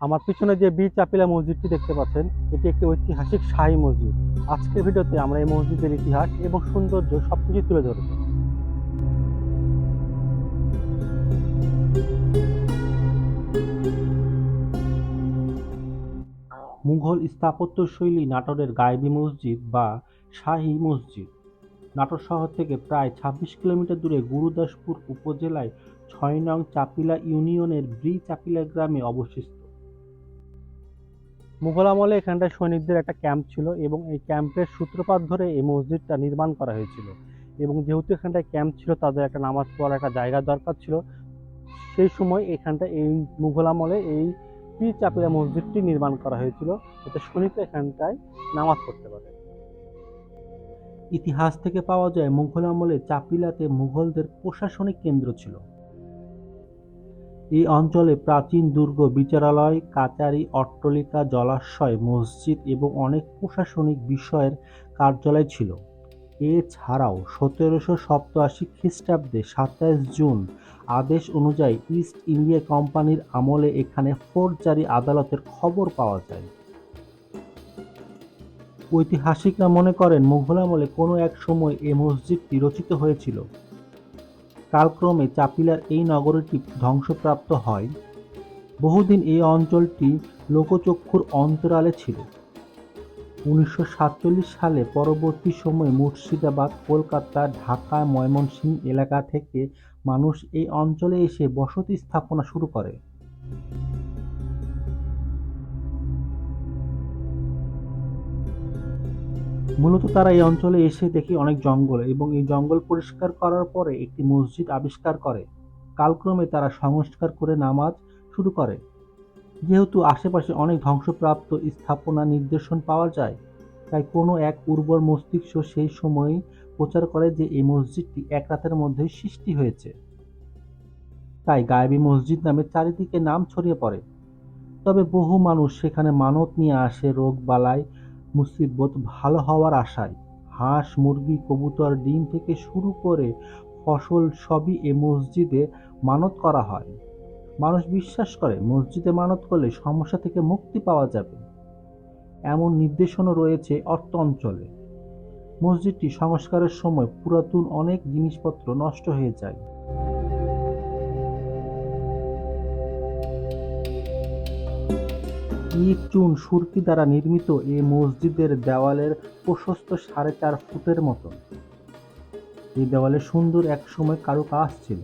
আমার পিছনে যে বীর চাপিলা মসজিদটি দেখতে পাচ্ছেন, এটি একটি ঐতিহাসিক শাহী মসজিদ। আজকের ভিডিওতে আমরা এই মসজিদের ইতিহাস এবং সৌন্দর্য সবকিছু তুলে ধরব। মুঘল স্থাপত্যশৈলী নাটোরের গায়েবী মসজিদ বা শাহী মসজিদ। নাটোর শহর থেকে প্রায় ছাব্বিশ কিলোমিটার দূরে গুরুদাসপুর উপজেলায় ছয় নং চাপিলা ইউনিয়নের ব্রি চাপিলা গ্রামে অবস্থিত। মুঘল আমলে এখানটায় সৈনিকদের একটা ক্যাম্প ছিল এবং এই ক্যাম্পের সূত্রপাত ধরে এই মসজিদটা নির্মাণ করা হয়েছিল। এবং যেহেতু এখানটায় ক্যাম্প ছিল, তাদের একটা নামাজ পড়ার একটা জায়গা দরকার ছিল, সেই সময় এখানটা এই মুঘল আমলে এই পীর চাপিলা মসজিদটি নির্মাণ করা হয়েছিল যাতে সৈনিকরা এখানটায় নামাজ পড়তে পারে। ইতিহাস থেকে পাওয়া যায়, মুঘল আমলে চাপিলাতে মুঘলদের প্রশাসনিক কেন্দ্র ছিল। এই অঞ্চলে প্রাচীন দুর্গ বিচারালয়, কাচারি, অট্টালিকা, জলাশয়, মসজিদ এবং অনেক প্রশাসনিক বিষয়ের কার্যালয় ছিল। এছাড়াও সতেরোশো সপ্তাশি খ্রিস্টাব্দে সাতাশ জুন আদেশ অনুযায়ী ইস্ট ইন্ডিয়া কোম্পানির আমলে এখানে ফৌজদারি আদালতের খবর পাওয়া যায়। ঐতিহাসিকরা মনে করেন, মুঘল আমলে কোনো এক সময় এ মসজিদটি রচিত হয়েছিল। কালক্রমে চাপিলার এই নগরীটি ধ্বংসপ্রাপ্ত হয়। বহুদিন এই অঞ্চলটি লোকচক্ষুর অন্তরালে ছিল। উনিশশো সাতচল্লিশ সালে পরবর্তী সময়ে মুর্শিদাবাদ, কলকাতা, ঢাকা, ময়মনসিংহ এলাকা থেকে মানুষ এই অঞ্চলে এসে বসতি স্থাপনা শুরু করে। মূলত তারা এই অঞ্চলে এসে দেখে অনেক জঙ্গল এবং এই জঙ্গল পরিষ্কার করার পরে একটি মসজিদ আবিষ্কার করে। কালক্রমে তারা সংস্কার করে নামাজ শুরু করে। যেহেতু আশেপাশে অনেক ধ্বংসপ্রাপ্ত স্থাপনা নির্দেশন পাওয়া যায়, তাই কোনো এক উর্বর মস্তিষ্ক সেই সময় প্রচার করে যে এই মসজিদটি এক রাতের মধ্যেই সৃষ্টি হয়েছে। তাই গায়েবী মসজিদ নামে চারিদিকে নাম ছড়িয়ে পড়ে। তবে বহু মানুষ সেখানে মানত নিয়ে আসে, রোগ বালাই মুসিবত ভালো হওয়ার আশায় হাঁস, মুরগি, কবুতর, ডিম থেকে শুরু করে ফসল সবই এ মসজিদে মানত করা হয়। মানুষ বিশ্বাস করে, মসজিদে মানত করলে সমস্যা থেকে মুক্তি পাওয়া যাবে। এমন নির্দেশনও রয়েছে অর্থ অঞ্চলে। মসজিদটি সংস্কারের সময় পুরাতন অনেক জিনিসপত্র নষ্ট হয়ে যায়। ইট চুন সুরকি দ্বারা নির্মিত এ মসজিদের দেওয়ালের প্রশস্ত সাড়ে চার ফুটের মতন এই দেওয়ালে সুন্দর এক সময় কারুকাজ ছিল।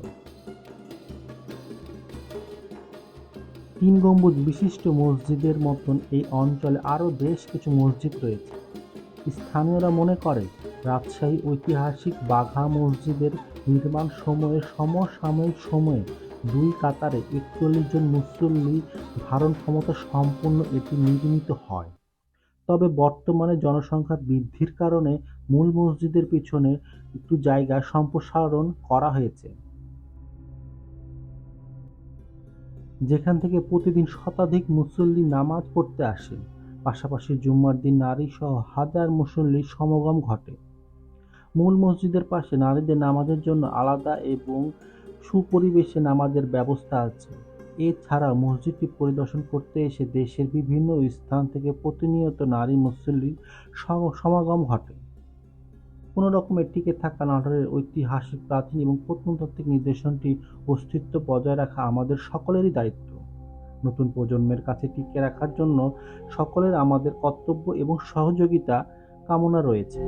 তিন গম্বুজ বিশিষ্ট মসজিদের মতন এই অঞ্চলে আরও বেশ কিছু মসজিদ রয়েছে। স্থানীয়রা মনে করে, রাজশাহী ঐতিহাসিক বাঘা মসজিদের নির্মাণ সময়ে সমসাময়িক সময়ে দুই কাতারে একচল্লিশ জন মুসল্লি ধারণ ক্ষমতা সম্পন্ন এটি নির্মিত হয়। তবে বর্তমানে জনসংখ্যা বৃদ্ধির কারণে মূল মসজিদের পিছনে একটু জায়গা সম্প্রসারণ করা হয়েছে। যেখান থেকে প্রতিদিন শতাধিক মুসল্লি নামাজ পড়তে আসে পাশাপাশি জুম্মার দিন নারী সহ হাজার মুসল্লির সমাগম ঘটে। মূল মসজিদের পাশে নারীদের নামাজের জন্য আলাদা এবং সুপরিবেশে নামাজের ব্যবস্থা আছে। এছাড়া মসজিদটি পরিদর্শন করতে এসে দেশের বিভিন্ন স্থান থেকে প্রতিনিয়ত নারী মুসল্লির সম- সমাগম ঘটে। কোনো রকমের টিকে থাকা নাটোরের ঐতিহাসিক প্রাচীন এবং প্রত্নতাত্ত্বিক নিদর্শনটি অস্তিত্ব বজায় রাখা আমাদের সকলেরই দায়িত্ব। নতুন প্রজন্মের কাছে টিকে রাখার জন্য সকলের আমাদের কর্তব্য এবং সহযোগিতা কামনা রয়েছে।